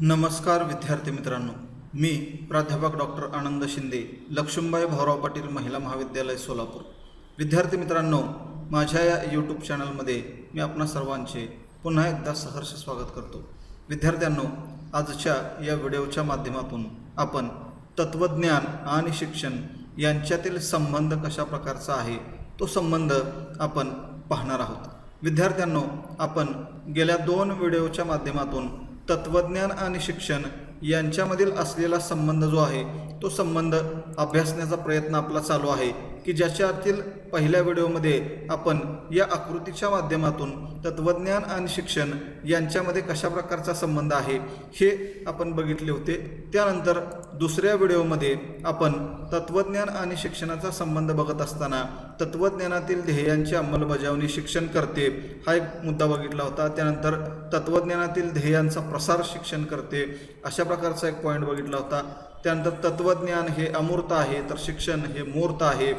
नमस्कार विद्यार्थी मित्रांनो. मी प्राध्यापक डॉक्टर आनंद शिंदे लक्ष्मीबाई भाऊराव पाटील महिला महाविद्यालय सोलापूर. विद्यार्थी मित्रांनो माझ्या या यूट्यूब चॅनलमध्ये मी आपणा सर्वांचे पुन्हा एकदा सहर्ष स्वागत करतो. विद्यार्थ्यांनो आजच्या या व्हिडिओच्या माध्यमातून आपण तत्त्वज्ञान आणि शिक्षण यांच्यातील संबंध कशा प्रकारचा आहे तो संबंध आपण पाहणार आहोत. विद्यार्थ्यांनो आपण गेल्या दोन व्हिडिओच्या माध्यमातून तत्त्वज्ञान आणि शिक्षण यांच्यामधील असलेला संबंध जो आहे तो संबंध अभ्यासण्याचा प्रयत्न आपला चालू आहे. की ज्याच्यातील पहिल्या व्हिडिओमध्ये आपण या आकृतीच्या माध्यमातून तत्त्वज्ञान आणि शिक्षण यांच्यामध्ये कशा प्रकारचा संबंध आहे हे आपण बघितले होते. त्यानंतर दुसऱ्या व्हिडिओमध्ये आपण तत्त्वज्ञान आणि शिक्षणाचा संबंध बघत असताना तत्त्वज्ञानातील ध्येयांची अंमलबजावणी शिक्षण करते हा एक मुद्दा बघितला होता. त्यानंतर तत्त्वज्ञानातील ध्येयांचा प्रसार शिक्षण करते अशा प्रकारचा एक पॉईंट बघितला होता. त्यानंतर तत्त्वज्ञान हे अमूर्त आहे तर शिक्षण हे मूर्त आहे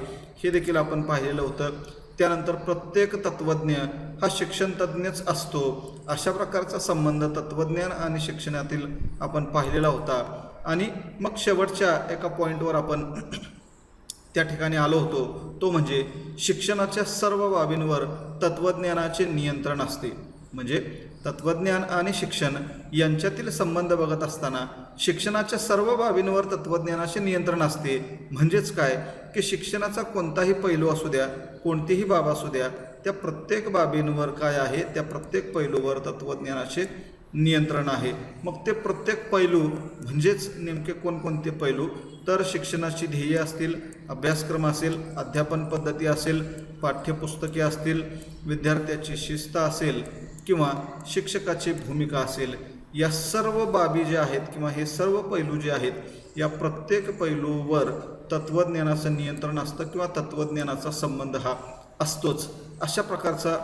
हे देखील आपण पाहिलेलं होतं. त्यानंतर प्रत्येक तत्त्वज्ञ हा शिक्षण तज्ज्ञच असतो. अशा प्रकारचा संबंध तत्त्वज्ञान आणि शिक्षणातील आपण पाहिलेला होता. आणि मग शेवटच्या एका पॉईंटवर आपण त्या ठिकाणी आलो होतो. तो म्हणजे शिक्षणाच्या सर्व बाबींवर तत्त्वज्ञानाचे नियंत्रण असते. म्हणजे तत्त्वज्ञान आणि शिक्षण यांच्यातील संबंध बघत असताना शिक्षणाच्या सर्व बाबींवर तत्त्वज्ञानाचे नियंत्रण असते. म्हणजेच काय? की शिक्षणाचा कोणताही पैलू असू द्या कोणतीही बाब असू द्या त्या प्रत्येक बाबींवर काय आहे त्या प्रत्येक पैलूवर तत्त्वज्ञानाचे नियंत्रण आहे. मग ते प्रत्येक पैलू म्हणजेच नेमके कोणकोणते पैलू? तर शिक्षणाची ध्येय असतील अभ्यासक्रम असेल अध्यापन पद्धती असेल पाठ्यपुस्तके असतील विद्यार्थ्याची शिस्त असेल किंवा शिक्षकाची भूमिका असेल या सर्व बाबी ज्या आहेत किंवा हे सर्व पैलू जे आहेत या प्रत्येक पैलूवर तत्त्वज्ञानाचं नियंत्रण असतं किंवा तत्त्वज्ञानाचा संबंध हा असतोच. अशा प्रकारचा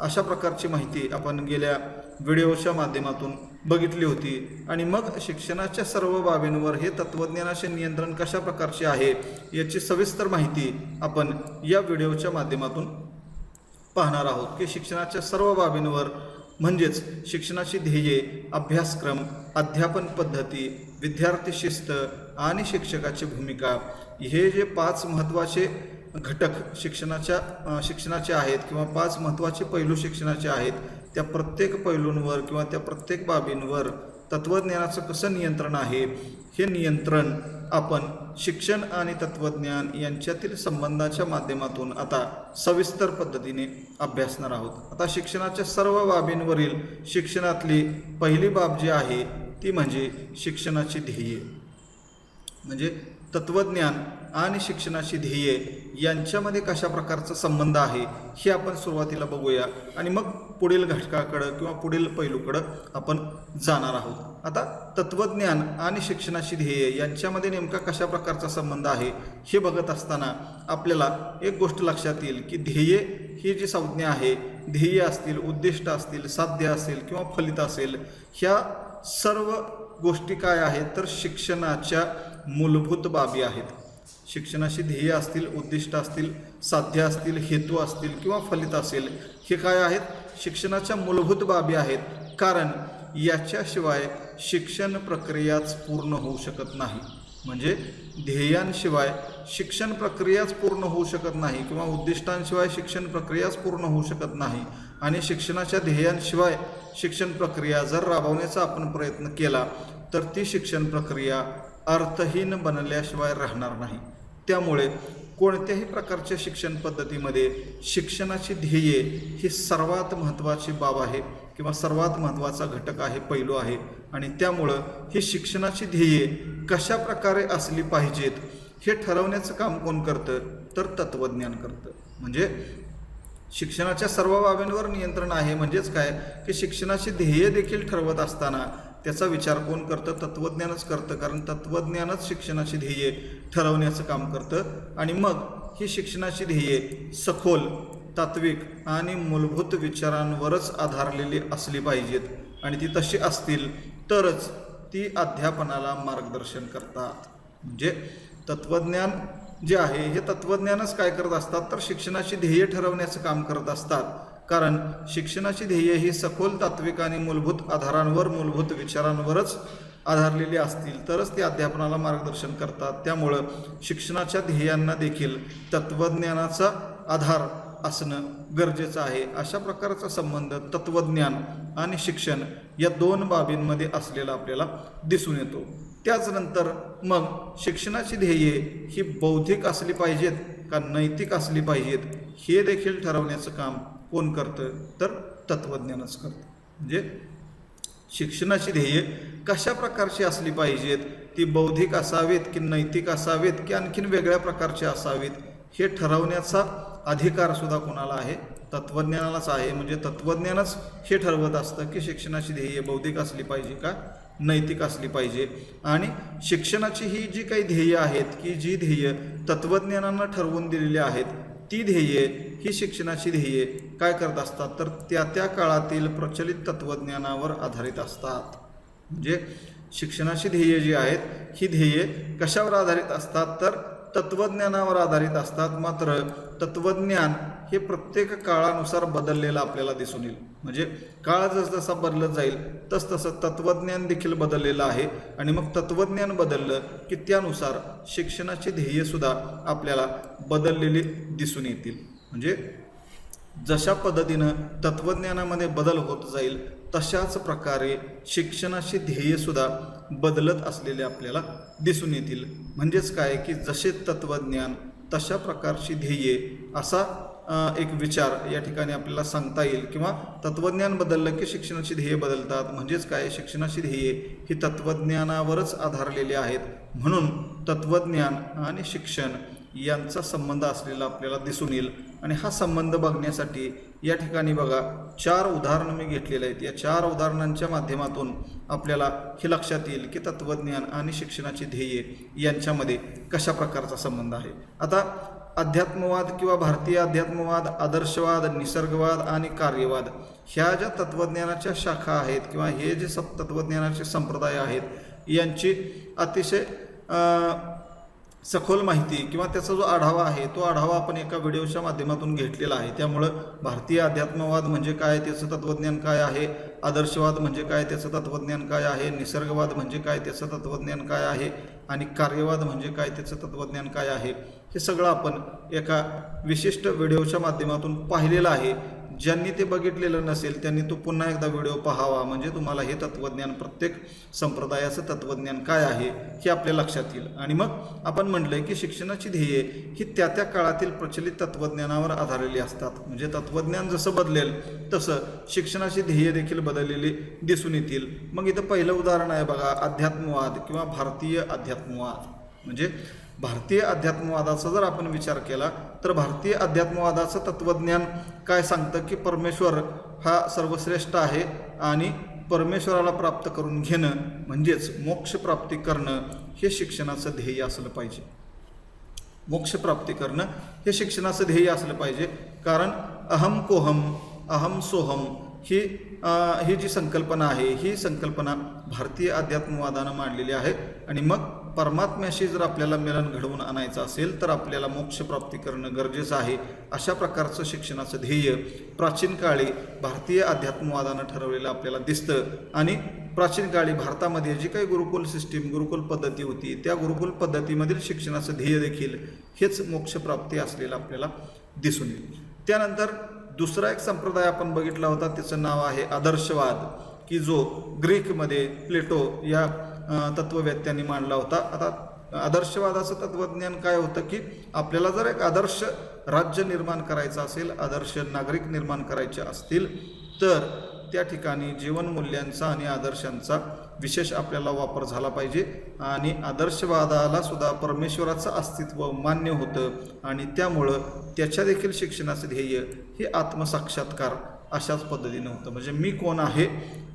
अशा प्रकारची माहिती आपण गेल्या व्हिडिओच्या माध्यमातून बघितली होती. आणि मग शिक्षणाच्या सर्व बाबींवर हे तत्त्वज्ञानाचे नियंत्रण कशा प्रकारचे आहे याची सविस्तर माहिती आपण या व्हिडिओच्या माध्यमातून पाहणार आहोत की शिक्षणाच्या सर्व बाबींवर म्हणजेच शिक्षणाची ध्येये अभ्यासक्रम अध्यापन पद्धती विद्यार्थी शिस्त आणि शिक्षकाची भूमिका हे जे पाच महत्त्वाचे घटक शिक्षणाच्या शिक्षणाचे आहेत किंवा पाच महत्त्वाचे पैलू शिक्षणाचे आहेत त्या प्रत्येक पैलूंवर किंवा त्या प्रत्येक बाबींवर तत्त्वज्ञानाचं कसं नियंत्रण आहे हे नियंत्रण आपण शिक्षण आणि तत्त्वज्ञान यांच्यातील संबंधाच्या माध्यमातून आता सविस्तर पद्धतीने अभ्यासणार आहोत. आता शिक्षणाच्या सर्व बाबींवरील शिक्षणातली पहिली बाब जी आहे ती म्हणजे शिक्षणाची ध्येये. म्हणजे तत्त्वज्ञान आणि शिक्षणाची ध्येये यांच्यामध्ये कशा प्रकारचा संबंध आहे हे आपण सुरुवातीला बघूया. आणि मग पुढील घटकाकडं किंवा पुढील पैलूकडं आपण जाणार आहोत. आता तत्त्वज्ञान आणि शिक्षणाची ध्येये यांच्यामध्ये नेमका कशा प्रकारचा संबंध आहे हे बघत असताना आपल्याला एक गोष्ट लक्षात येईल की ध्येये ही जी संज्ञा आहे ध्येय असतील उद्दिष्ट असतील साध्य असेल किंवा फलित असेल ह्या सर्व गोष्टी काय आहेत? तर शिक्षणाच्या मूलभूत बाबी आहेत. शिक्षणाची ध्येय असतील उद्दिष्ट असतील साध्य असतील हेतू असतील किंवा फलित असेल हे काय आहेत? शिक्षणाच्या मूलभूत बाबी आहेत. कारण याच्याशिवाय शिक्षण प्रक्रियाच पूर्ण होऊ शकत नाही. म्हणजे ध्येयांशिवाय शिक्षण प्रक्रियाच पूर्ण होऊ शकत नाही किंवा उद्दिष्टांशिवाय शिक्षण प्रक्रियाच पूर्ण होऊ शकत नाही. आणि शिक्षणाच्या ध्येयांशिवाय शिक्षण प्रक्रिया जर राबवण्याचा आपण प्रयत्न केला तर ती शिक्षण प्रक्रिया अर्थहीन बनल्याशिवाय राहणार नाही. त्यामुळे कोणत्याही प्रकारच्या शिक्षण पद्धतीमध्ये शिक्षणाची ध्येये ही सर्वात महत्त्वाची बाब आहे किंवा सर्वात महत्त्वाचा घटक आहे पैलू आहे. आणि त्यामुळं ही शिक्षणाची ध्येये कशा प्रकारे असली पाहिजेत हे ठरवण्याचं काम कोण करतं? तर तत्त्वज्ञान करतं. म्हणजे शिक्षणाच्या सर्व बाबींवर नियंत्रण आहे म्हणजेच काय? की शिक्षणाची ध्येय देखील ठरवत असताना त्याचा विचार कोण करतं? तत्त्वज्ञानच करतं. कारण तत्त्वज्ञानच शिक्षणाची ध्येये ठरवण्याचं काम करतं. आणि मग ही शिक्षणाची ध्येये सखोल तात्विक आणि मूलभूत विचारांवरच आधारलेली असली पाहिजेत. आणि ती तशी असतील तरच ती अध्यापनाला मार्गदर्शन करतात. म्हणजे तत्त्वज्ञान जे आहे हे तत्त्वज्ञानच काय करत असतात? तर शिक्षणाची ध्येय ठरवण्याचं काम करत असतात. कारण शिक्षणाची ध्येय ही सखोल तात्विक आणि मूलभूत आधारांवर मूलभूत विचारांवरच आधारलेली असतील तरच ते अध्यापनाला मार्गदर्शन करतात. त्यामुळं शिक्षणाच्या ध्येयांना देखील तत्त्वज्ञानाचा आधार असणं गरजेचं आहे. अशा प्रकारचा संबंध तत्त्वज्ञान आणि शिक्षण या दोन बाबींमध्ये असलेला आपल्याला दिसून येतो. त्याचनंतर मग शिक्षणाची ध्येये ही बौद्धिक असली पाहिजेत का नैतिक असली पाहिजेत हे देखील ठरवण्याचं काम कोण करतं तर तत्त्वज्ञानच करतं म्हणजे शिक्षणाची ध्येय कशा प्रकारची असली पाहिजेत? ती बौद्धिक असावीत की नैतिक असावेत की आणखीन वेगळ्या प्रकारचे असावेत? हे ठरवण्याचा अधिकार सुद्धा कोणाला आहे? तत्त्वज्ञानालाच आहे. म्हणजे तत्त्वज्ञानच हे ठरवत असतं की शिक्षणाची ध्येय बौद्धिक असली पाहिजे का? नैतिक असली पाहिजे. आणि शिक्षणाची ही जी काही ध्येय आहेत की जी ध्येय तत्त्वज्ञानांना ठरवून दिलेली आहेत ती ध्येये ही शिक्षणाची ध्येये काय करत असतात तर त्या त्या काळातील प्रचलित तत्त्वज्ञानावर आधारित असतात. म्हणजे शिक्षणाची ध्येय जी आहेत ही ध्येये कशावर आधारित असतात? तर तत्त्वज्ञानावर आधारित असतात. मात्र तत्त्वज्ञान हे प्रत्येक काळानुसार बदललेलं आपल्याला दिसून येईल. म्हणजे काळ जसजसा बदलत जाईल तसतसं तत्त्वज्ञान देखील बदललेलं आहे. आणि मग तत्त्वज्ञान बदललं की त्यानुसार शिक्षणाची ध्येयसुद्धा आपल्याला बदललेली दिसून येतील. म्हणजे जशा पद्धतीनं तत्त्वज्ञानामध्ये बदल होत जाईल तशाच प्रकारे शिक्षणाची ध्येयसुद्धा बदलत असलेले आपल्याला दिसून येतील. म्हणजेच काय? की जसे तत्त्वज्ञान तशा प्रकारची ध्येये असा एक विचार या ठिकाणी आपल्याला सांगता येईल किंवा तत्त्वज्ञान बदललं की शिक्षणाची ध्येय बदलतात. म्हणजेच काय? शिक्षणाची ध्येये ही तत्त्वज्ञानावरच आधारलेली आहेत. म्हणून तत्त्वज्ञान आणि शिक्षण यांचा संबंध असलेला आपल्याला दिसून येईल. आणि हा संबंध बघण्यासाठी या ठिकाणी बघा चार उदाहरणं मी घेतलेले आहेत. या चार उदाहरणांच्या माध्यमातून आपल्याला हे लक्षात येईल की तत्त्वज्ञान आणि शिक्षणाची ध्येये यांच्यामध्ये कशा प्रकारचा संबंध आहे. आता अध्यात्मवाद किंवा भारतीय अध्यात्मवाद आदर्शवाद निसर्गवाद आणि कार्यवाद ह्या ज्या तत्त्वज्ञानाच्या शाखा आहेत किंवा हे जे सप तत्त्वज्ञानाचे संप्रदाय आहेत यांची अतिशय सखोल माहिती किंवा त्याचा जो आढावा आहे तो आढावा आपण एका व्हिडिओच्या माध्यमातून घेतलेला आहे. त्यामुळं भारतीय अध्यात्मवाद म्हणजे काय त्याचं तत्त्वज्ञान काय आहे? आदर्शवाद म्हणजे काय त्याचं तत्त्वज्ञान काय आहे? निसर्गवाद म्हणजे काय त्याचं तत्त्वज्ञान काय आहे? आणि कार्यवाद म्हणजे काय त्याचं तत्त्वज्ञान काय आहे? हे सगळं आपण एका विशिष्ट व्हिडिओच्या माध्यमातून पाहिलेलं आहे. ज्यांनी ते बघितलेलं नसेल त्यांनी तो पुन्हा एकदा व्हिडिओ पाहावा. म्हणजे तुम्हाला हे तत्त्वज्ञान प्रत्येक संप्रदायाचं तत्त्वज्ञान काय आहे हे आपल्या लक्षात येईल. आणि मग आपण म्हटलंय की शिक्षणाची ध्येये ही त्या त्या काळातील प्रचलित तत्त्वज्ञानावर आधारलेली असतात. म्हणजे तत्त्वज्ञान जसं बदलेल तसं शिक्षणाची ध्येय देखील बदललेली दिसून येतील. मग इथं पहिलं उदाहरण आहे बघा अध्यात्मवाद किंवा भारतीय अध्यात्मवाद. म्हणजे भारतीय अध्यात्मवादाचा जर आपण विचार केला तर भारतीय अध्यात्मवादाचं तत्त्वज्ञान काय सांगतं की परमेश्वर हा सर्वश्रेष्ठ आहे आणि परमेश्वराला प्राप्त करून घेणं म्हणजेच मोक्षप्राप्ती करणं हे शिक्षणाचं ध्येय असलं पाहिजे. मोक्षप्राप्ती करणं हे शिक्षणाचं ध्येय असलं पाहिजे. कारण अहम कोहम अहम सोहम ही ही जी संकल्पना आहे ही संकल्पना भारतीय अध्यात्मवादानं मांडलेली आहे. आणि मग परमात्म्याशी जर आपल्याला मिलन घडवून आणायचं असेल तर आपल्याला मोक्षप्राप्ती करणं गरजेचं आहे अशा प्रकारचं शिक्षणाचं ध्येय प्राचीन काळी भारतीय अध्यात्मवादानं ठरवलेलं आपल्याला दिसतं. आणि प्राचीन काळी भारतामध्ये जी काही गुरुकुल सिस्टीम गुरुकुल पद्धती होती त्या गुरुकुल पद्धतीमधील शिक्षणाचं ध्येय देखील हेच मोक्षप्राप्ती असलेलं आपल्याला दिसून येईल. त्यानंतर दुसरा एक संप्रदाय आपण बघितला होता त्याचं नाव आहे आदर्शवाद की जो ग्रीकमध्ये प्लेटो या तत्ववेत्यांनी मांडला होता. आता आदर्शवादाचं तत्वज्ञान काय होतं की आपल्याला जर एक आदर्श राज्य निर्माण करायचं असेल आदर्श नागरिक निर्माण करायचे असतील तर त्या ठिकाणी जीवनमूल्यांचा आणि आदर्शांचा विशेष आपल्याला वापर झाला पाहिजे. आणि आदर्शवादाला सुद्धा परमेश्वराचं अस्तित्व मान्य होतं. आणि त्यामुळं त्याच्या देखील शिक्षणाचं ध्येय हे आत्मसाक्षात्कार अशाच पद्धतीनं होतं. म्हणजे मी कोण आहे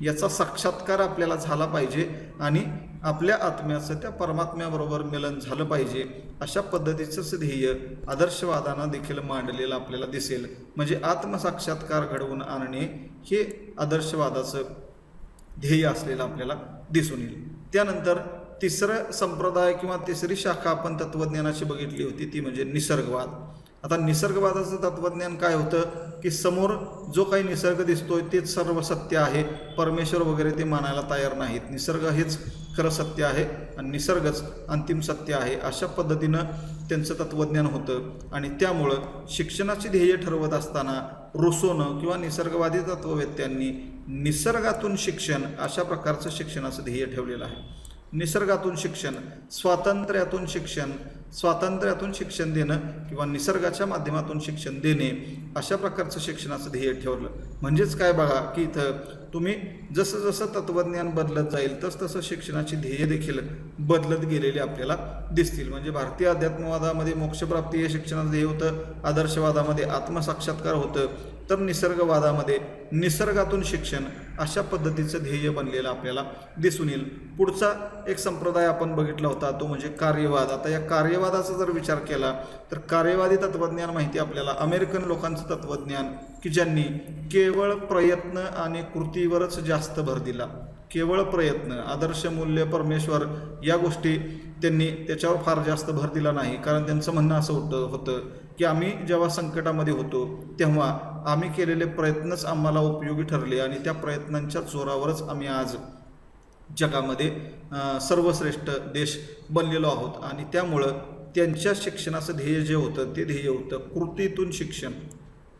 याचा साक्षात्कार आपल्याला झाला पाहिजे. आणि आपल्या आत्म्याचं त्या परमात्म्याबरोबर मिलन झालं पाहिजे. अशा पद्धतीचंच ध्येय आदर्शवादानं देखील मांडलेलं आपल्याला दिसेल. म्हणजे आत्मसाक्षात्कार घडवून आणणे हे आदर्शवादाचं ध्येय असलेलं आपल्याला दिसून येईल. त्यानंतर तिसरं संप्रदाय किंवा तिसरी शाखा आपण तत्त्वज्ञानाची बघितली होती ती म्हणजे निसर्गवाद. आता निसर्गवादाचं तत्त्वज्ञान काय होतं? की समोर जो काही निसर्ग दिसतोय तेच सर्व सत्य आहे. परमेश्वर वगैरे ते मानायला तयार नाहीत. निसर्ग हेच खरं सत्य आहे आणि निसर्गच अंतिम सत्य आहे. अशा पद्धतीनं त्यांचं तत्त्वज्ञान होतं. आणि त्यामुळं शिक्षणाचे ध्येय ठरवत असताना रुसोनं किंवा निसर्गवादी तत्ववेत्यांनी निसर्गातून शिक्षण अशा प्रकारचं शिक्षणाचं ध्येय ठेवलेलं आहे. निसर्गातून शिक्षण स्वातंत्र्यातून शिक्षण स्वातंत्र्यातून शिक्षण देणं किंवा निसर्गाच्या माध्यमातून शिक्षण देणे अशा प्रकारचं शिक्षणाचं ध्येय ठेवलं. म्हणजेच काय बघा की इथं तुम्ही जसं जसं तत्त्वज्ञान बदलत जाईल तस तसं शिक्षणाची ध्येय देखील बदलत गेलेली आपल्याला दिसतील. म्हणजे भारतीय अध्यात्मवादामध्ये मोक्षप्राप्ती हे शिक्षणाचं ध्येय होतं आदर्शवादामध्ये आत्मसाक्षात्कार होतं. तर निसर्गवादामध्ये निसर्गातून शिक्षण अशा पद्धतीचं ध्येय बनलेलं आपल्याला दिसून येईल. पुढचा एक संप्रदाय आपण बघितला होता तो म्हणजे कार्यवाद. आता या कार्यवादाचा जर विचार केला तर कार्यवादी तत्त्वज्ञान माहिती आपल्याला अमेरिकन लोकांचं तत्त्वज्ञान की ज्यांनी केवळ प्रयत्न आणि कृतीवरच जास्त भर दिला. केवळ प्रयत्न आदर्श मूल्य परमेश्वर या गोष्टी त्यांनी त्याच्यावर फार जास्त भर दिला नाही. कारण त्यांचं म्हणणं असं होतं होतं की आम्ही जेव्हा संकटामध्ये होतो तेव्हा आम्ही केलेले प्रयत्नच आम्हाला उपयोगी ठरले आणि त्या प्रयत्नांच्या जोरावरच आम्ही आज जगामध्ये सर्वश्रेष्ठ देश बनलेलो आहोत. आणि त्यामुळं त्यांच्या शिक्षणाचं ध्येय जे होतं ते ध्येय होतं कृतीतून शिक्षण.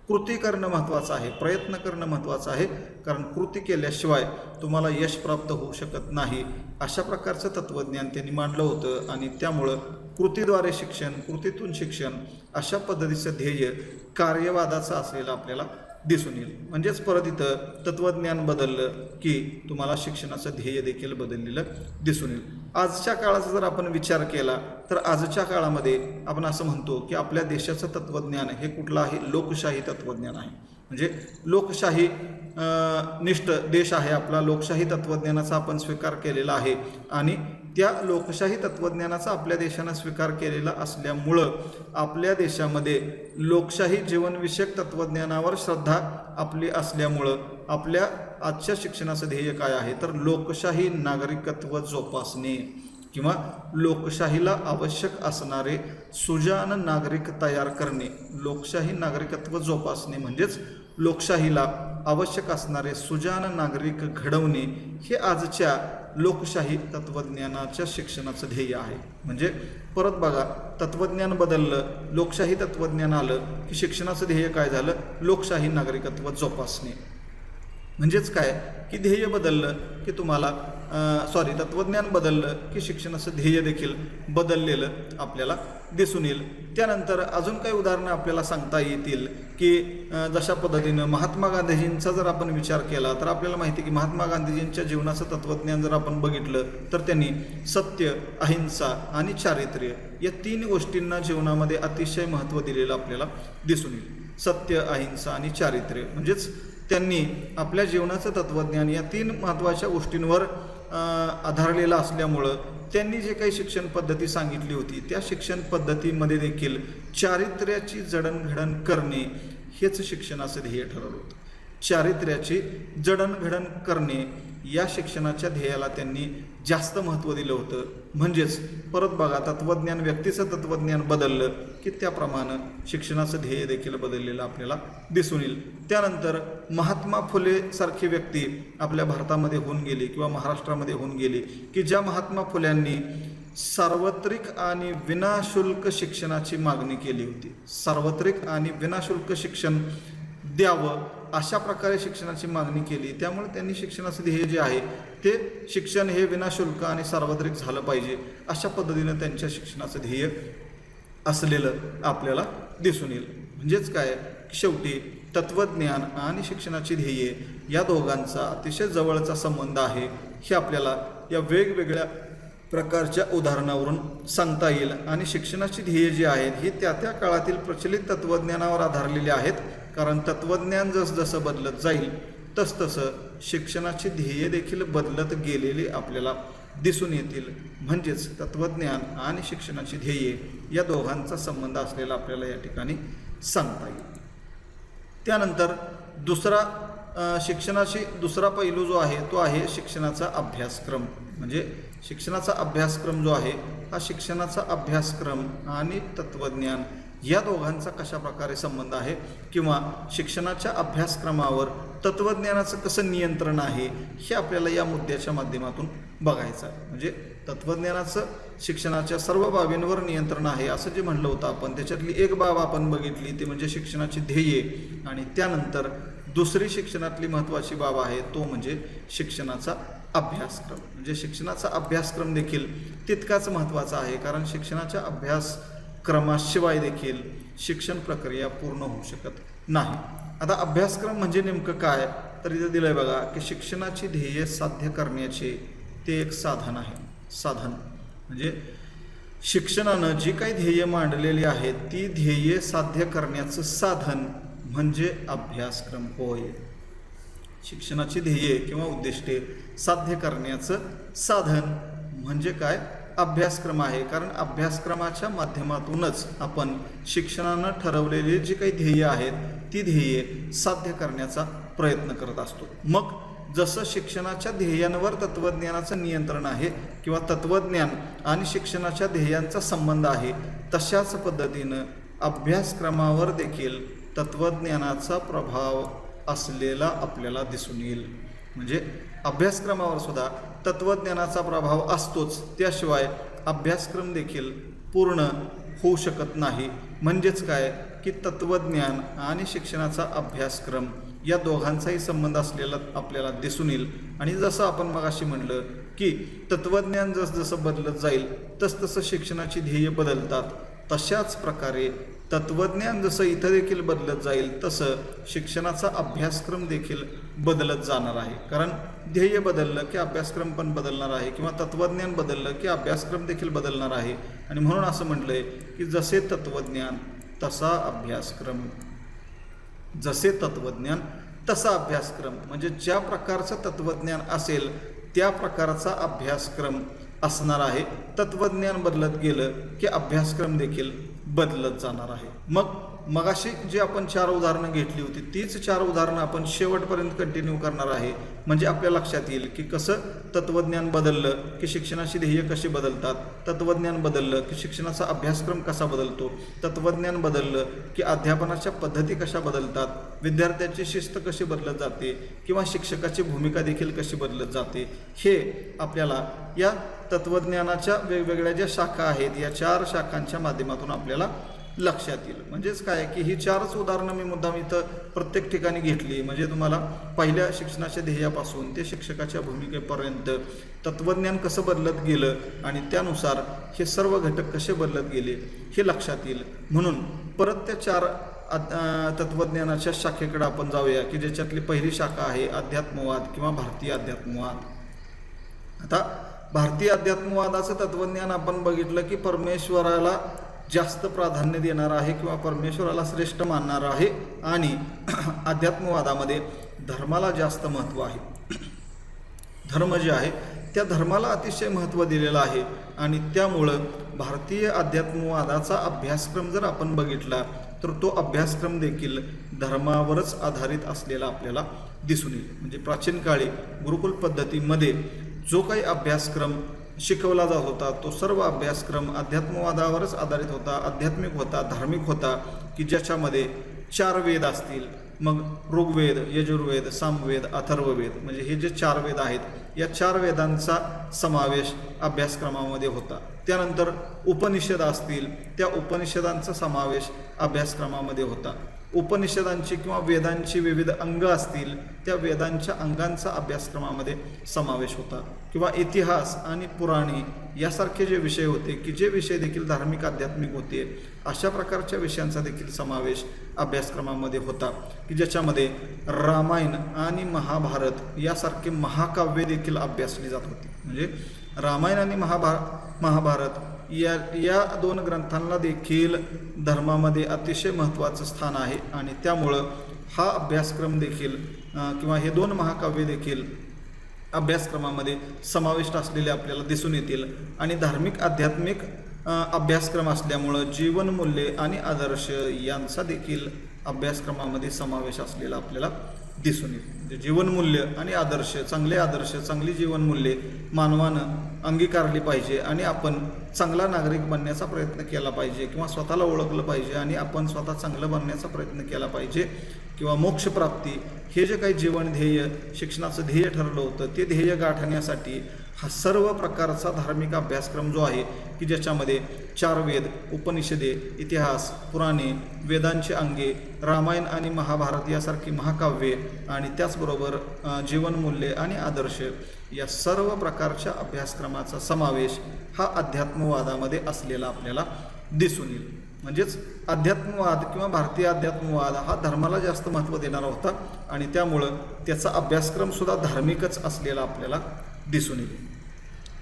कृती करणं महत्त्वाचं आहे प्रयत्न करणं महत्त्वाचं आहे. कारण कृती केल्याशिवाय तुम्हाला यश प्राप्त होऊ शकत नाही. अशा प्रकारचं तत्त्वज्ञान त्यांनी मांडलं होतं आणि त्यामुळं कृतीद्वारे शिक्षण कृतीतून शिक्षण अशा पद्धतीचं ध्येय कार्यवादाचं असलेलं आपल्याला दिसून येईल. म्हणजेच परत इथं तत्त्वज्ञान बदललं की तुम्हाला शिक्षणाचं ध्येय देखील बदललेलं दिसून येईल. आजच्या काळाचा जर आपण विचार केला तर आजच्या काळामध्ये आपण असं म्हणतो की आपल्या देशाचं तत्त्वज्ञान हे कुठलं आहे लोकशाही तत्त्वज्ञान आहे. म्हणजे लोकशाही निष्ठ देश आहे आपला लोकशाही तत्त्वज्ञानाचा आपण स्वीकार केलेला आहे. आणि त्या लोकशाही तत्त्वज्ञानाचा आपल्या देशानं स्वीकार केलेला असल्यामुळं आपल्या देशामध्ये लोकशाही जीवनविषयक तत्त्वज्ञानावर श्रद्धा आपली असल्यामुळं आपल्या आजच्या शिक्षणाचं ध्येय काय आहे? तर लोकशाही नागरिकत्व जोपासणे किंवा लोकशाहीला आवश्यक असणारे सुजान नागरिक तयार करणे. लोकशाही नागरिकत्व जोपासणे म्हणजेच लोकशाहीला आवश्यक असणारे सुजान नागरिक घडवणे हे आजच्या लोकशाही तत्त्वज्ञानाच्या शिक्षणाचं ध्येय आहे. म्हणजे परत बघा तत्त्वज्ञान बदललं लोकशाही तत्त्वज्ञान आलं की शिक्षणाचं ध्येय काय झालं? लोकशाही नागरिकत्व जोपासणे. म्हणजेच काय? की ध्येय बदललं की तुम्हाला सॉरी तत्त्वज्ञान बदललं की शिक्षणाचं ध्येय देखील बदललेलं आपल्याला दिसून येईल. त्यानंतर अजून काही उदाहरणं आपल्याला सांगता येतील की जशा पद्धतीनं महात्मा गांधीजींचा जर आपण विचार केला तर आपल्याला माहिती आहे की महात्मा गांधीजींच्या जीवनाचं तत्त्वज्ञान जर आपण बघितलं तर त्यांनी सत्य अहिंसा आणि चारित्र्य या तीन गोष्टींना जीवनामध्ये अतिशय महत्त्व दिलेलं आपल्याला दिसून येईल. सत्य अहिंसा आणि चारित्र्य. म्हणजेच त्यांनी आपल्या जीवनाचं तत्त्वज्ञान या तीन महत्त्वाच्या गोष्टींवर आधारलेलं असल्यामुळं त्यांनी जे काही शिक्षण पद्धती सांगितली होती त्या शिक्षण पद्धतीमध्ये देखील चारित्र्याची जडणघडण करणे हेच शिक्षणाचं ध्येय ठरवलं होतं. चारित्र्याची जडणघडण करणे या शिक्षणाच्या ध्येयाला त्यांनी जास्त महत्त्व दिलं होतं. म्हणजेच परत बघा तत्त्वज्ञान व्यक्तीचं तत्त्वज्ञान बदललं की त्याप्रमाणे शिक्षणाचं ध्येय देखील बदललेलं आपल्याला दिसून येईल. त्यानंतर महात्मा फुलेसारखी व्यक्ती आपल्या भारतामध्ये होऊन गेली किंवा महाराष्ट्रामध्ये होऊन गेली की ज्या महात्मा फुल्यांनी सार्वत्रिक आणि विनाशुल्क शिक्षणाची मागणी केली होती. सार्वत्रिक आणि विनाशुल्क शिक्षण द्यावं अशा प्रकारे शिक्षणाची मागणी केली. त्यामुळे त्यांनी शिक्षणाचं ध्येय जे आहे ते शिक्षण हे विनाशुल्क आणि सार्वत्रिक झालं पाहिजे अशा पद्धतीनं त्यांच्या शिक्षणाचं ध्येय असलेलं आपल्याला दिसून येईल. म्हणजेच काय? शेवटी तत्त्वज्ञान आणि शिक्षणाची ध्येये या दोघांचा अतिशय जवळचा संबंध आहे हे आपल्याला या वेगवेगळ्या प्रकारच्या उदाहरणावरून सांगता येईल. आणि शिक्षणाची ध्येय जी आहेत ही त्या त्या काळातील प्रचलित तत्त्वज्ञानावर आधारलेली आहेत. कारण तत्त्वज्ञान जसजसं बदलत जाईल तसतसं शिक्षणाची ध्येय देखील बदलत गेलेली आपल्याला दिसून येतील. म्हणजेच तत्त्वज्ञान आणि शिक्षणाची ध्येये या दोघांचा संबंध असलेला आपल्याला या ठिकाणी सांगता येईल. त्यानंतर दुसरा शिक्षणाशी दुसरा पैलू जो आहे तो आहे शिक्षणाचा अभ्यासक्रम. म्हणजे शिक्षणाचा अभ्यासक्रम जो आहे हा शिक्षणाचा अभ्यासक्रम आणि तत्त्वज्ञान या दोघांचा कशा प्रकारे संबंध आहे किंवा शिक्षणाच्या अभ्यासक्रमावर तत्त्वज्ञानाचं कसं नियंत्रण आहे हे आपल्याला या मुद्द्याच्या माध्यमातून बघायचं आहे. म्हणजे तत्त्वज्ञानाचं शिक्षणाच्या सर्व बाबींवर नियंत्रण आहे असं जे म्हणलं होतं आपण त्याच्यातली एक बाब आपण बघितली ती म्हणजे शिक्षणाची ध्येये आणि त्यानंतर दुसरी शिक्षणातली महत्त्वाची बाब आहे तो म्हणजे शिक्षणाचा अभ्यासक्रम. म्हणजे शिक्षणाचा अभ्यासक्रम देखील तितकाच महत्त्वाचा आहे कारण शिक्षणाच्या अभ्यासक्रमाशिवाय देखील शिक्षण प्रक्रिया पूर्ण होऊ शकत नाही. आता अभ्यासक्रम म्हणजे नेमकं काय? तर इथं दिलं आहे बघा की शिक्षणाची ध्येय साध्य करण्याचे ते एक साधन आहे. साधन. म्हणजे शिक्षणानं जी काही ध्येय मांडलेली आहेत ती ध्येय साध्य करण्याचं साधन म्हणजे अभ्यासक्रम होय. शिक्षणाची ध्येये किंवा उद्दिष्टे साध्य करण्याचं साधन म्हणजे काय? अभ्यासक्रम आहे. कारण अभ्यासक्रमाच्या माध्यमातूनच आपण शिक्षणानं ठरवलेली जी काही ध्येय आहेत ती ध्येये साध्य करण्याचा प्रयत्न करत असतो. मग जसं शिक्षणाच्या ध्येयांवर तत्त्वज्ञानाचं नियंत्रण आहे किंवा तत्त्वज्ञान आणि शिक्षणाच्या ध्येयांचा संबंध आहे तशाच पद्धतीनं अभ्यासक्रमावर देखील तत्त्वज्ञानाचा प्रभाव असलेला आपल्याला दिसून येईल. म्हणजे अभ्यासक्रमावर सुद्धा तत्त्वज्ञानाचा प्रभाव असतोच. त्याशिवाय अभ्यासक्रम देखील पूर्ण होऊ शकत नाही. म्हणजेच काय? की तत्त्वज्ञान आणि शिक्षणाचा अभ्यासक्रम या दोघांचाही संबंध असलेला आपल्याला दिसून येईल. आणि जसं आपण मगाशी म्हणलं की तत्त्वज्ञान जसजसं बदलत जाईल तसतसं शिक्षणाची ध्येय बदलतात तशाच प्रकारे तत्त्वज्ञान जसं इथं देखील बदलत जाईल तसं शिक्षणाचा अभ्यासक्रम देखील बदलत जाणार आहे. कारण ध्येय बदललं की अभ्यासक्रम पण बदलणार आहे किंवा तत्त्वज्ञान बदललं की अभ्यासक्रम देखील बदलणार आहे. आणि म्हणून असं म्हटलंय की जसे तत्त्वज्ञान तसा अभ्यासक्रम. जसे तत्त्वज्ञान तसा अभ्यासक्रम. म्हणजे ज्या प्रकारचं तत्त्वज्ञान असेल त्या प्रकारचा अभ्यासक्रम असणार आहे. तत्त्वज्ञान बदलत गेलं की अभ्यासक्रम देखील बदलत जाणार आहे. मग मगाशी जी आपण चार उदाहरणं घेतली होती तीच चार उदाहरणं आपण शेवटपर्यंत कंटिन्यू करणार आहे. म्हणजे आपल्या लक्षात येईल की कसं तत्त्वज्ञान बदललं की शिक्षणाची ध्येय कशी बदलतात तत्त्वज्ञान बदललं की शिक्षणाचा अभ्यासक्रम कसा बदलतो तत्त्वज्ञान बदललं की अध्यापनाच्या पद्धती कशा बदलतात विद्यार्थ्यांची शिस्त कशी बदलत जाते किंवा शिक्षकाची भूमिका देखील कशी बदलत जाते हे आपल्याला या तत्त्वज्ञानाच्या वेगवेगळ्या ज्या शाखा आहेत या चार शाखांच्या माध्यमातून आपल्याला लक्षात येईल. म्हणजेच काय की ही चारच उदाहरणं मी मुद्दाम इथं प्रत्येक ठिकाणी घेतली. म्हणजे तुम्हाला पहिल्या शिक्षणाच्या ध्येयापासून ते शिक्षकाच्या भूमिकेपर्यंत तत्त्वज्ञान कसं बदलत गेलं आणि त्यानुसार हे सर्व घटक कसे बदलत गेले हे लक्षात येईल. म्हणून परत त्या चार अ- तत्त्वज्ञानाच्या शाखेकडे आपण जाऊया की ज्याच्यातली पहिली शाखा आहे अध्यात्मवाद किंवा भारतीय अध्यात्मवाद. आता भारतीय अध्यात्मवादाचं तत्त्वज्ञान आपण बघितलं की परमेश्वराला जास्त प्राधान्य देणार आहे किंवा परमेश्वराला श्रेष्ठ मानणार आहे आणि अध्यात्मवादामध्ये धर्माला जास्त महत्त्व आहे. धर्म जे आहे त्या धर्माला अतिशय महत्त्व दिलेलं आहे आणि त्यामुळं भारतीय अध्यात्मवादाचा अभ्यासक्रम जर आपण बघितला तर तो अभ्यासक्रम देखील धर्मावरच आधारित असलेला आपल्याला दिसून येईल. म्हणजे प्राचीन काळी गुरुकुल पद्धतीमध्ये जो काही अभ्यासक्रम शिकवला जात होता. तो सर्व अभ्यासक्रम अध्यात्मवादावरच आधारित होता आध्यात्मिक होता धार्मिक होता की ज्याच्यामध्ये चार वेद असतील. मग ऋग्वेद यजुर्वेद सामवेद अथर्ववेद म्हणजे हे जे चार वेद आहेत या चार वेदांचा समावेश अभ्यासक्रमामध्ये होता. त्यानंतर उपनिषद असतील त्या उपनिषदांचा समावेश अभ्यासक्रमामध्ये होता. उपनिषदांची किंवा वेदांची विविध अंग असतील त्या वेदांच्या अंगांचा अभ्यासक्रमामध्ये समावेश होता. किंवा इतिहास आणि पुराणे यासारखे जे विषय होते की जे विषय देखील धार्मिक आध्यात्मिक होते अशा प्रकारच्या विषयांचा देखील समावेश अभ्यासक्रमामध्ये होता. की ज्याच्यामध्ये रामायण आणि महाभारत यासारखे महाकाव्य देखील अभ्यासली जात होती. म्हणजे रामायण आणि महाभा महाभारत या या दोन ग्रंथांना देखील धर्मामध्ये अतिशय महत्त्वाचं स्थान आहे आणि त्यामुळं हा अभ्यासक्रम देखील किंवा हे दोन महाकाव्य देखील अभ्यासक्रमामध्ये समाविष्ट असलेले आपल्याला दिसून येतील. आणि धार्मिक आध्यात्मिक अभ्यासक्रम असल्यामुळं जीवनमूल्ये आणि आदर्श यांचा देखील अभ्यासक्रमामध्ये समावेश असलेला आपल्याला दिसून येईल. म्हणजे जीवनमूल्य आणि आदर्श चांगले आदर्श चांगली जीवनमूल्ये मानवानं अंगीकारली पाहिजे आणि आपण चांगला नागरिक बनण्याचा प्रयत्न केला पाहिजे किंवा स्वतःला ओळखलं पाहिजे आणि आपण स्वतः चांगलं बनण्याचा प्रयत्न केला पाहिजे किंवा मोक्षप्राप्ती हे जे काही जीवन ध्येय शिक्षणाचं ध्येय ठरलं होतं ते ध्येय गाठण्यासाठी हा सर्व प्रकारचा धार्मिक अभ्यासक्रम जो आहे की ज्याच्यामध्ये चार वेद उपनिषदे इतिहास पुराणे वेदांची अंगे रामायण आणि महाभारत यासारखी महाकाव्ये आणि त्याचबरोबर जीवनमूल्ये आणि आदर्श या सर्व प्रकारच्या अभ्यासक्रमाचा समावेश हा अध्यात्मवादामध्ये असलेला आपल्याला दिसून येईल. म्हणजेच अध्यात्मवाद किंवा भारतीय अध्यात्मवाद हा धर्माला जास्त महत्त्व देणारा होता आणि त्यामुळं त्याचा अभ्यासक्रमसुद्धा धार्मिकच असलेला आपल्याला दिसून येईल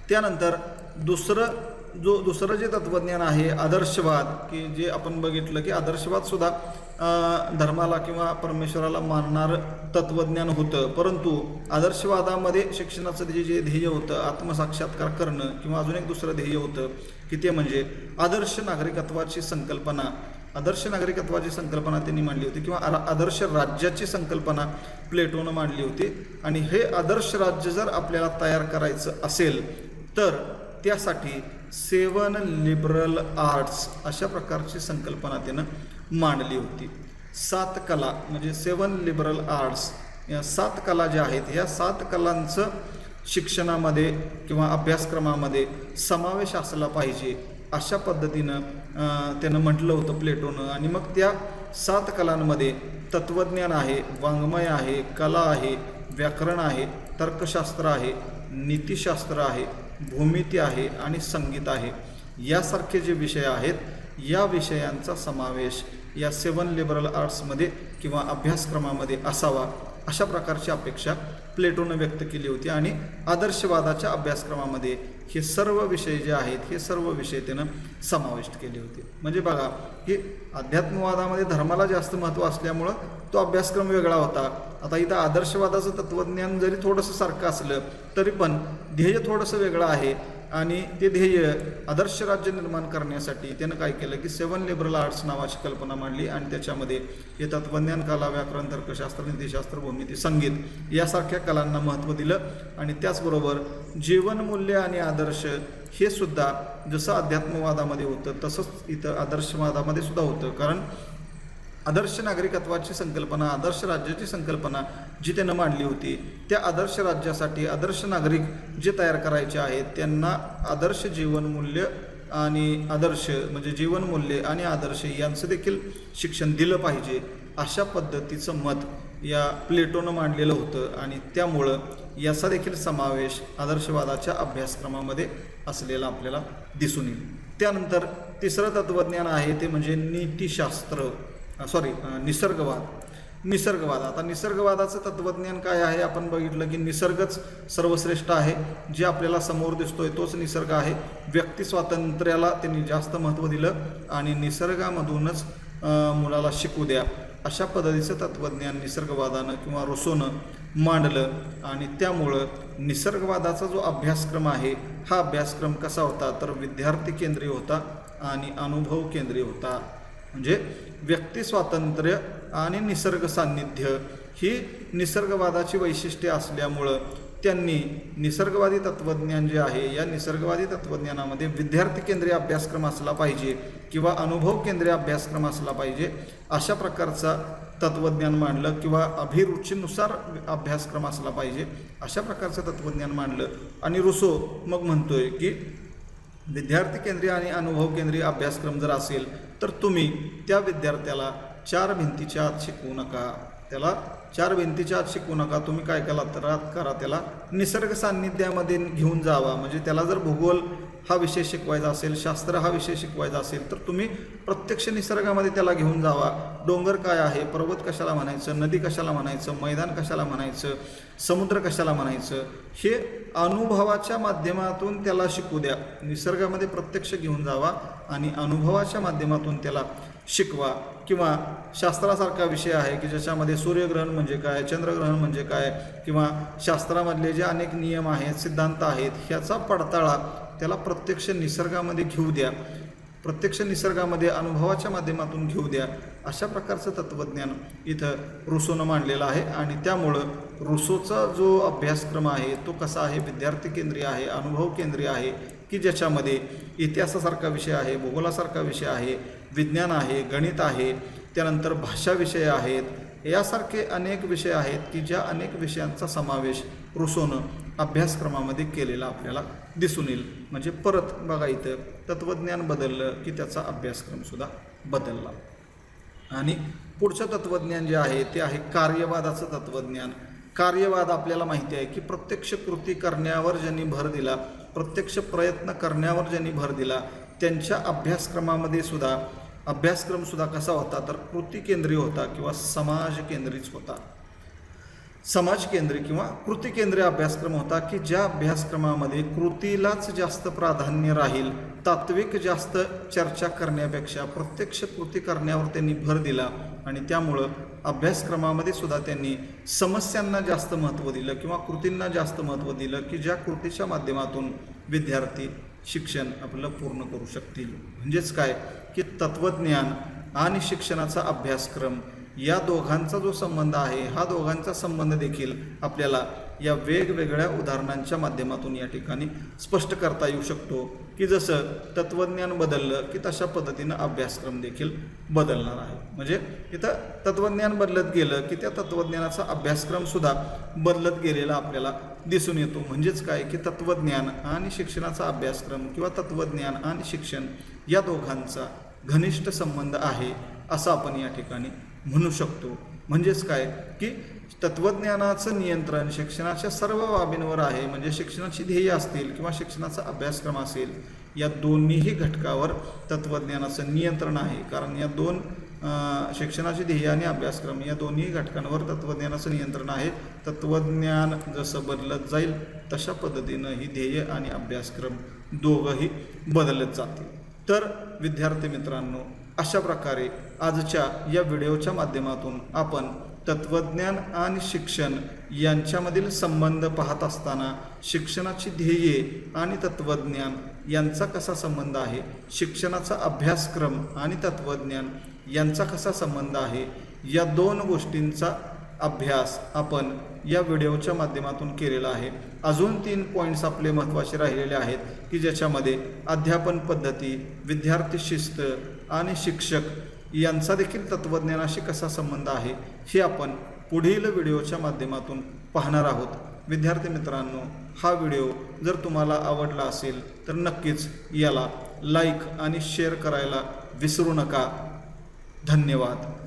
त्यानंतर दुसरं जो दुसरं जे तत्त्वज्ञान आहे आदर्शवाद की जे आपण बघितलं की आदर्शवादसुद्धा धर्माला किंवा परमेश्वराला मानणारं तत्त्वज्ञान होतं. परंतु आदर्शवादामध्ये शिक्षणाचं जे जे ध्येय होतं आत्मसाक्षात्कार करणं किंवा अजून एक दुसरं ध्येय होतं की ते म्हणजे आदर्श नागरिकत्वाची संकल्पना. आदर्श नागरिकत्वाची संकल्पना त्यांनी मांडली होती किंवा आदर्श राज्याची संकल्पना प्लेटोनं मांडली होती. आणि हे आदर्श राज्य जर आपल्याला तयार करायचं असेल तर त्यासाठी सेवन लिबरल आर्ट्स अशा प्रकारची संकल्पना त्यानं मांडली होती. सात कला म्हणजे सेवन लिबरल आर्ट्स या सात कला ज्या आहेत या सात कलांचं शिक्षणामध्ये किंवा अभ्यासक्रमामध्ये समावेश असला पाहिजे. अशा पद्धतीनं त्यानं म्हटलं होतं प्लेटोनं. आणि मग त्या सात कलांमध्ये तत्त्वज्ञान आहे वाङ्मय आहे कला आहे व्याकरण आहे तर्कशास्त्र आहे नीतिशास्त्र आहे भूमिती आहे आणि संगीत आहे. यासारखे जे विषय आहेत या विषयांचा समावेश या सेवन लिबरल आर्ट्समध्ये किंवा अभ्यासक्रमामध्ये असावा अशा प्रकारची अपेक्षा प्लेटोनं व्यक्त केली होती. आणि आदर्शवादाच्या अभ्यासक्रमामध्ये हे सर्व विषय जे आहेत हे सर्व विषय त्यानं समाविष्ट केले होते. म्हणजे बघा की अध्यात्मवादामध्ये धर्माला जास्त महत्त्व असल्यामुळं तो अभ्यासक्रम वेगळा होता. आता इथं आदर्शवादाचं तत्त्वज्ञान जरी थोडंसं सारखं असलं तरी पण ध्येय थोडंसं वेगळं आहे. आणि ते ध्येय आदर्श राज्य निर्माण करण्यासाठी त्यानं काय केलं की सेवन लिबरल आर्ट्स नावाची कल्पना मांडली आणि त्याच्यामध्ये येतात वन्यान कला व्याकरण तर्कशास्त्र नीतीशास्त्र भूमिती संगीत यासारख्या कलांना महत्त्व दिलं आणि त्याचबरोबर जीवनमूल्य आणि आदर्श हे सुद्धा जसं अध्यात्मवादामध्ये होतं तसंच इथं आदर्शवादामध्ये सुद्धा होतं. कारण आदर्श नागरिकत्वाची संकल्पना आदर्श राज्याची संकल्पना जी त्यानं मांडली होती त्या आदर्श राज्यासाठी आदर्श नागरिक जे तयार करायचे आहेत त्यांना आदर्श जीवनमूल्य आणि आदर्श म्हणजे जीवनमूल्य आणि आदर्श यांचं देखील शिक्षण दिलं पाहिजे अशा पद्धतीचं मत या प्लेटोनं मांडलेलं होतं आणि त्यामुळं याचा देखील समावेश आदर्शवादाच्या अभ्यासक्रमामध्ये असलेला आपल्याला दिसून येईल. त्यानंतर तिसरं तत्त्वज्ञान आहे ते म्हणजे नीतिशास्त्र सॉरी निसर्गवाद. निसर्गवाद. आता निसर्गवादाचं तत्त्वज्ञान काय आहे? आपण बघितलं की निसर्गच सर्वश्रेष्ठ आहे. जे आपल्याला समोर दिसतोय तोच निसर्ग आहे. व्यक्ती स्वातंत्र्याला त्यांनी जास्त महत्त्व दिलं आणि निसर्गामधूनच मुलाला शिकू द्या. अशा पद्धतीचं तत्त्वज्ञान निसर्गवादानं किंवा रुसोनं मांडलं आणि त्यामुळं निसर्गवादाचा जो अभ्यासक्रम आहे हा अभ्यासक्रम कसा होता? तर विद्यार्थी केंद्रीय होता आणि अनुभव केंद्रीय होता. म्हणजे व्यक्ती स्वातंत्र्य आणि निसर्ग सान्निध्य ही निसर्गवादाची वैशिष्ट्ये असल्यामुळं त्यांनी निसर्गवादी तत्त्वज्ञान जे आहे या निसर्गवादी तत्त्वज्ञानामध्ये विद्यार्थी केंद्रीय अभ्यासक्रम असला पाहिजे किंवा अनुभव केंद्रीय अभ्यासक्रम असला पाहिजे अशा प्रकारचा तत्त्वज्ञान मांडलं किंवा अभिरुचीनुसार अभ्यासक्रम असला पाहिजे अशा प्रकारचं तत्त्वज्ञान मांडलं. आणि रुसो मग म्हणतोय की विद्यार्थी केंद्रीय आणि अनुभव केंद्रीय अभ्यासक्रम जर असेल तर तुम्ही त्या विद्यार्थ्याला चार भिंतीच्या आत शिकवू नका. त्याला चार भिंतीच्या आत शिकवू नका. तुम्ही काय केला? तर करा त्याला निसर्ग सान्निध्यामध्ये घेऊन जावा. म्हणजे त्याला जर भूगोल हा विषय शिकवायचा असेल शास्त्र हा विषय शिकवायचा असेल तर तुम्ही प्रत्यक्ष निसर्गामध्ये त्याला घेऊन जावा. डोंगर काय आहे? पर्वत कशाला म्हणायचं? नदी कशाला म्हणायचं? मैदान कशाला म्हणायचं? समुद्र कशाला म्हणायचं? हे अनुभवाच्या माध्यमातून त्याला शिकू द्या. निसर्गामध्ये प्रत्यक्ष घेऊन जावा आणि अनुभवाच्या माध्यमातून त्याला शिकवा. किंवा शास्त्रासारखा विषय आहे की ज्याच्यामध्ये सूर्यग्रहण म्हणजे काय चंद्रग्रहण म्हणजे काय किंवा शास्त्रामधले जे अनेक नियम आहेत सिद्धांत आहेत ह्याचा पडताळा त्याला प्रत्यक्ष निसर्गामध्ये घेऊ द्या. प्रत्यक्ष निसर्गामध्ये अनुभवाच्या माध्यमातून घेऊ द्या. अशा प्रकारचं तत्त्वज्ञान इथं रुसोनं मांडलेलं आहे आणि त्यामुळं रुसोचा जो अभ्यासक्रम आहे तो कसा आहे विद्यार्थी केंद्रीय आहे अनुभव केंद्रीय आहे की ज्याच्यामध्ये इतिहासासारखा विषय आहे भूगोलासारखा विषय आहे विज्ञान आहे गणित आहे त्यानंतर भाषा विषय आहेत यासारखे अनेक विषय आहेत की ज्या अनेक विषयांचा समावेश रुसोनं अभ्यासक्रमामध्ये केलेला आपल्याला दिसून येईल. म्हणजे परत बघा इथं तत्त्वज्ञान बदललं की त्याचा अभ्यासक्रमसुद्धा बदलला. आणि पुढचं तत्त्वज्ञान जे आहे ते आहे कार्यवादाचं तत्त्वज्ञान कार्यवाद आपल्याला माहिती आहे की प्रत्यक्ष कृती करण्यावर ज्यांनी भर दिला प्रत्यक्ष प्रयत्न करण्यावर ज्यांनी भर दिला त्यांच्या अभ्यासक्रमामध्ये सुद्धा अभ्यासक्रमसुद्धा कसा होता? तर कृती केंद्रीय होता किंवा समाज केंद्रीच होता. समाज केंद्रे किंवा कृती केंद्रे अभ्यासक्रम होता की ज्या अभ्यासक्रमामध्ये कृतीलाच जास्त प्राधान्य राहील तात्विक जास्त चर्चा करण्यापेक्षा प्रत्यक्ष कृती करण्यावर त्यांनी भर दिला आणि त्यामुळं अभ्यासक्रमामध्ये सुद्धा त्यांनी समस्यांना जास्त महत्त्व दिलं किंवा कृतींना जास्त महत्त्व दिलं की ज्या कृतीच्या माध्यमातून विद्यार्थी शिक्षण आपलं पूर्ण करू शकतील. म्हणजेच काय? की तत्त्वज्ञान आणि शिक्षणाचा अभ्यासक्रम या दोघांचा जो संबंध आहे हा दोघांचा संबंध देखील आपल्याला या वेगवेगळ्या उदाहरणांच्या माध्यमातून या ठिकाणी स्पष्ट करता येऊ शकतो की जसं तत्त्वज्ञान बदललं की तशा पद्धतीनं अभ्यासक्रम देखील बदलणार आहे. म्हणजे इथं तत्त्वज्ञान बदलत गेलं की त्या तत्त्वज्ञानाचा अभ्यासक्रमसुद्धा बदलत गेलेला आपल्याला दिसून येतो. म्हणजेच काय की तत्त्वज्ञान आणि शिक्षणाचा अभ्यासक्रम किंवा तत्त्वज्ञान आणि शिक्षण या दोघांचा घनिष्ठ संबंध आहे असं आपण या ठिकाणी म्हणू शकतो. म्हणजेच काय? की तत्त्वज्ञानाचं नियंत्रण शिक्षणाच्या सर्व बाबींवर आहे. म्हणजे शिक्षणाची ध्येय असतील किंवा शिक्षणाचा अभ्यासक्रम असेल या दोन्हीही घटकावर तत्त्वज्ञानाचं नियंत्रण आहे. कारण या दोन शिक्षणाची ध्येय आणि अभ्यासक्रम या दोन्ही घटकांवर तत्त्वज्ञानाचं नियंत्रण आहे. तत्त्वज्ञान जसं बदलत जाईल तशा पद्धतीनं ही ध्येय आणि अभ्यासक्रम दोघंही बदलत जातील. तर विद्यार्थी मित्रांनो अशा प्रकारे आजच्या या व्हिडिओच्या माध्यमातून आपण तत्त्वज्ञान आणि शिक्षण यांच्यामधील संबंध पाहत असताना शिक्षणाची ध्येये आणि तत्त्वज्ञान यांचा कसा संबंध आहे शिक्षणाचा अभ्यासक्रम आणि तत्त्वज्ञान यांचा कसा संबंध आहे या दोन गोष्टींचा अभ्यास आपण या व्हिडिओच्या माध्यमातून केलेला आहे. अजून तीन पॉईंट्स आपले महत्त्वाचे राहिलेले आहेत की ज्याच्यामध्ये अध्यापन पद्धती विद्यार्थी शिस्त आणि शिक्षक यांचा देखील तत्त्वज्ञानाशी कसा संबंध आहे हे आपण पुढील व्हिडिओच्या माध्यमातून पाहणार आहोत. विद्यार्थी मित्रांनो हा व्हिडिओ जर तुम्हाला आवडला असेल तर नक्कीच याला लाईक आणि शेअर करायला विसरू नका. धन्यवाद.